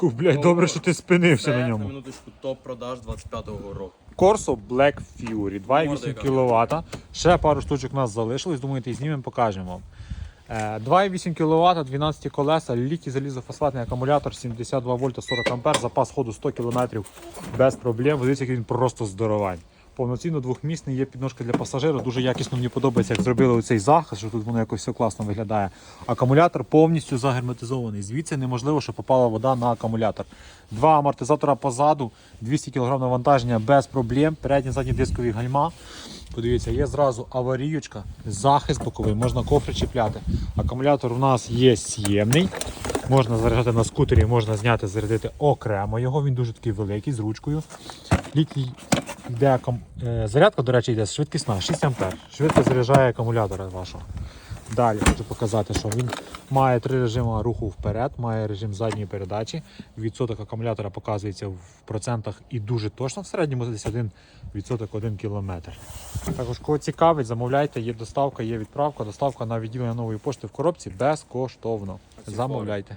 Фу, блядь, добре, що ти спинився на ньому. минуточку, топ-продаж 25-го року. Corso Black Fury, 2,8 кВт. Ще пару штучок у нас залишилось, думаєте, і знімемо, покажемо вам. Е, 2,8 кВт, 12 колеса, літій залізофосфатний акумулятор, 72 вольта, 40 А, запас ходу 100 км без проблем. Дивіться, який він просто здоровань. Повноцінно двохмісний, є підножка для пасажира. Дуже якісно мені подобається, як зробили оцей захист, що тут воно якось все класно виглядає. Акумулятор повністю загерметизований. Звідси неможливо, щоб попала вода на акумулятор. Два амортизатора позаду, 200 кг навантаження без проблем. Передні задні дискові гальма. Подивіться, є зразу аварійочка, захист боковий, можна кофри чіпляти. Акумулятор у нас є с'ємний. Можна заряджати на скутері, можна зняти, зарядити окремо його. Він дуже такий великий, з ручкою. Літій йде акум... е, зарядка, до речі, йде швидкісна, 6 А. Швидко заряджає акумулятора вашого. Далі хочу показати, що він має три режими руху вперед, має режим задньої передачі. Відсоток акумулятора показується в процентах і дуже точно. В середньому десь 1 відсоток 1 кілометр. Також кого цікавить, замовляйте, є доставка, є відправка. Доставка на відділення нової пошти в коробці безкоштовно. Замовляйте.